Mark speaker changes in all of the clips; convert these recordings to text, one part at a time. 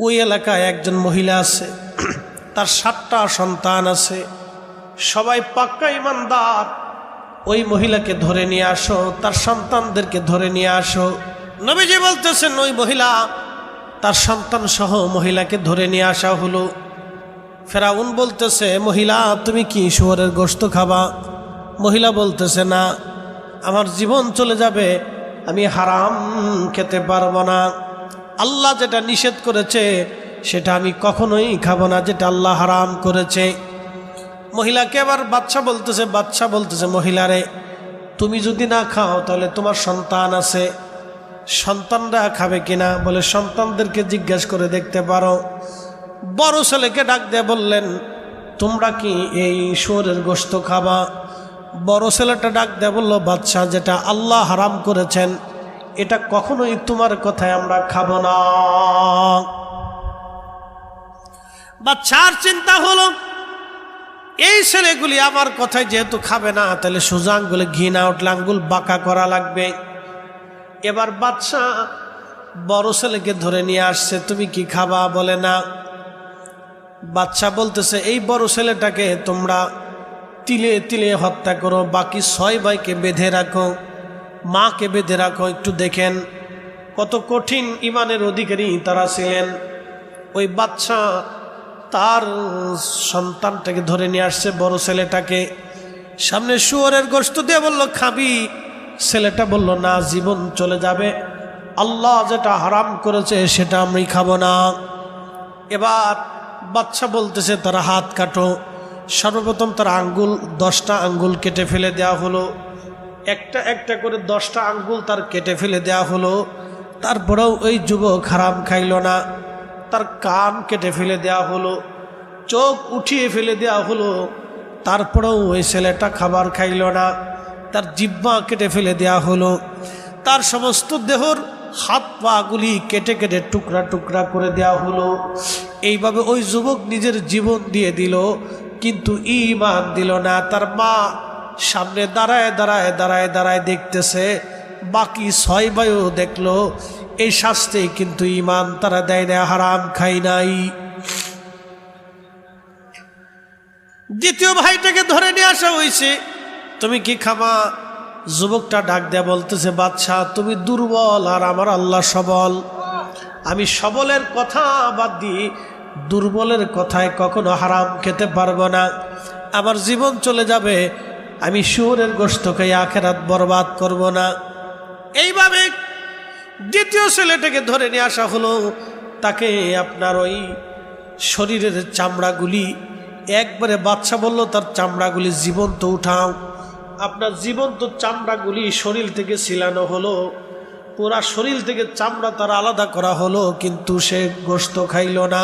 Speaker 1: ওই এলাকায় একজন মহিলা আছে, তার সাতটা সন্তান আছে। সবাই পাক্কা ইমানদার। ওই মহিলাকে ধরে নিয়ে আসো, তার সন্তানদেরকে ধরে নিয়ে আসো। নবীজি বলতেছেন, ওই মহিলা, তার সন্তান সহ মহিলাকে ধরে নিয়ে আসা হলো। ফেরাউন বলতেছে, মহিলা, তুমি কি শুয়ারের গোস্ত খাবা? মহিলা বলতেছে, না, আমার জীবন চলে যাবে, আমি হারাম খেতে পারব না। আল্লাহ যেটা নিষেধ করেছে, সেটা আমি কখনোই খাব না, যেটা আল্লাহ হারাম করেছে। মহিলাকে আবার বাচ্চা বলতেছে বাচ্চা বলতেছে, মহিলারে, তুমি যদি না খাও, তাহলে তোমার সন্তান আছে। সন্তানরা খাবে কিনা বলে সন্তানদেরকে জিজ্ঞেস করে দেখতে পারো। বড় ছেলেকে ডাক দিয়ে বললেন, তোমরা কি এই শুয়োরের গোস্ত খাবা? বড় ছেলেটা ডাক দিয়ে বলল বাচ্চা যেটা আল্লাহ হারাম করেছেন এটা কখনোই তোমার কথায় আমরা খাব না। বাচ্চার চিন্তা হলো, এই ছেলেগুলি আমার কথায় যেহেতু খাবে না, তাহলে সোজা আঙ্গুলে ঘি উঠলে আঙ্গুল বাঁকা করা লাগবে। এবার বাচ্চা বড় ছেলেকে ধরে নিয়ে আসছে, তুমি কি খাবা? বলে, না। বাচ্চা বলতেছে, এই বড় ছেলেটাকে তোমরা তিলে তিলে হত্যা করো, বাকি ছয় ভাইকে বেঁধে রাখো। মাকে বেঁধে রাখো, একটু দেখেন কত কঠিন ইমানের অধিকারী তারা ছিলেন। ওই বাচ্চা তার সন্তানটাকে ধরে নিয়ে আসছে, বড় ছেলেটাকে। সামনে শুয়োরের গোস্ত দিয়ে বলল, খাবি। ছেলেটা বলল, না, জীবন চলে যাবে। আল্লাহ যেটা হারাম করেছে সেটা আমি খাব না। এবার বাচ্চা বলতেছে, তারা হাত কাটো। সর্বপ্রথম তার আঙ্গুল, দশটা আঙ্গুল কেটে ফেলে দেওয়া হলো। একটা একটা করে দশটা আঙ্গুল তার কেটে ফেলে দেওয়া হলো। তারপরেও ওই যুবক হারাম খাইল না। তার কান কেটে ফেলে দেওয়া হলো, চোখ উঠিয়ে ফেলে দেওয়া হলো। তারপরেও ওই ছেলেটা খাবার খাইল না। তার জিব্বা কেটে ফেলে দেওয়া হলো। তার সমস্ত দেহর হাত পাগুলি কেটে কেটে টুকরা টুকরা করে দেওয়া হলো। এইভাবে ওই যুবক নিজের জীবন দিয়ে দিল, কিন্তু ইমান দিল না। তার মা সামনে দাঁড়ায় দাঁড়ায় দাঁড়ায় দাঁড়ায় দেখতেছে, বাকি ছয় বায়ু দেখল, এই শাস্তি কিন্তু ইমান তারা দেয় না, হারাম খাই নাই। দ্বিতীয় ভাইটাকে ধরে নিয়ে আসা হয়েছে, তুমি কি খামা? যুবকটা ডাক দেয়া বলতেছে বাচ্চা তুমি দুর্বল আর আমার আল্লাহ সবল। আমি সবলের কথা বাদ দিই দুর্বলের কথায় কখনো হারাম খেতে পারব না। আমার জীবন চলে যাবে আমি গোস্ত খেয়ে আখেরাত বরবাদ করব না। এইভাবে দ্বিতীয় ছেলেটাকে ধরে নিয়ে আসা হলো। তাকে আপনার ওই শরীরের চামড়াগুলি, একবারে বাচ্চা বলল, তার চামড়াগুলি জীবন্ত উঠাও। আপনার জীবন্ত চামড়াগুলি শরীর থেকে ছিলানো হলো। পুরা শরীর থেকে চামড়া তার আলাদা করা হলো, কিন্তু সে গোস্ত খাইল না,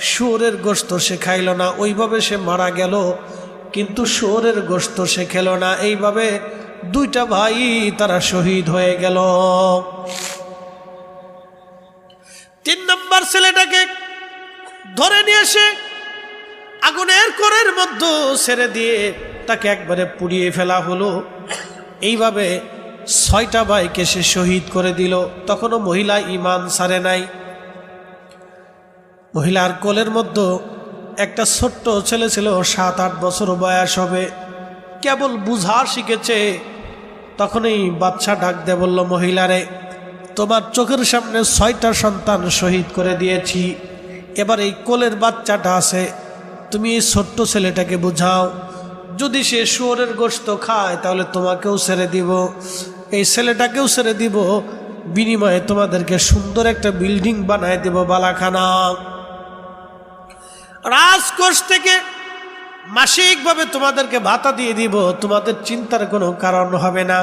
Speaker 1: শুয়োরের গোস্ত সে খাইল না। ওইভাবে সে মারা গেল। কিন্তু শুয়োরের গোস্ত সে খেল না। এইভাবে দুইটা ভাই তারা শহীদ হয়ে গেল। তিন নম্বর ছেলেটাকে ধরে নিয়ে এসে আগুনের করের মধ্যে ছেড়ে দিয়ে তাকে একবারে পুড়িয়ে ফেলা হলো। এইভাবে ছয়টা ভাইকে সে শহীদ করে দিল। তখনও মহিলা ইমান সারে নাই। মহিলার কোলের মধ্যে একটা ছোট্ট ছেলে ছিল, সাত, আট বছর বয়স হবে। কেবল বুঝা শিখেছে। তখনই বাচ্চা ডাক দে বলল, মহিলারে, তোমার চোখের সামনে ছয়টা সন্তান শহীদ করে দিয়েছি। এবার এই কোলের বাচ্চাটা আছে। তুমি এই ছোট্ট ছেলেটাকে বুঝাও। যদি সে শুয়োরের গোস্ত খায়, তাহলে তোমাকেও ছেড়ে দিব। এই ছেলেটাকেও ছেড়ে দিব। বিনিময়ে তোমাদেরকে সুন্দর একটা বিল্ডিং বানায় দেব বালাখানা। রাজকোষ থেকে মাসিকভাবে তোমাদেরকে ভাতা দিয়ে দিব, তোমাদের চিন্তার কোনো কারণ হবে না।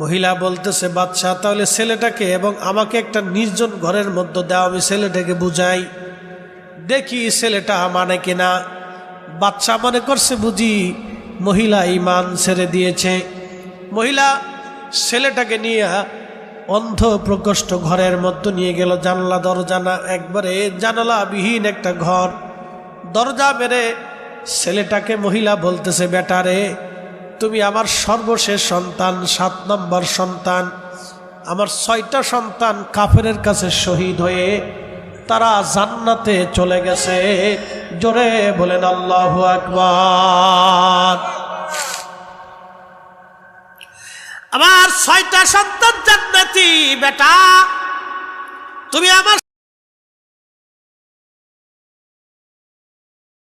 Speaker 1: মহিলা বলতেছে বাচ্চা তাহলে ছেলেটাকে এবং আমাকে একটা নির্জন ঘরের মধ্যে দাও, আমি ছেলেটাকে বুঝাই। দেখি ছেলেটা মানে কিনা। বাচ্চা মনে করছে, বুঝি মহিলা ইমান ছেড়ে দিয়েছে। মহিলা ছেলেটাকে নিয়ে অন্ধ প্রকোষ্ঠ ঘরের মধ্যে নিয়ে গেল, জানলা, দরজানা, একবারে জানালা বিহীন একটা ঘর। দরজা বেড়ে, ছেলেটাকে মহিলা বলতেছে বেটারে তুমি আমার সর্বশেষ সন্তান, সাত নম্বর সন্তান। আমার ছয়টা সন্তান কাফের কাছে শহীদ হয়ে তারা জান্নাতে চলে গেছে। জোরে বলেন, আল্লাহ আকবর। আমার ছয়টা সন্তান জান্নাতি, বেটা। তুমি আমার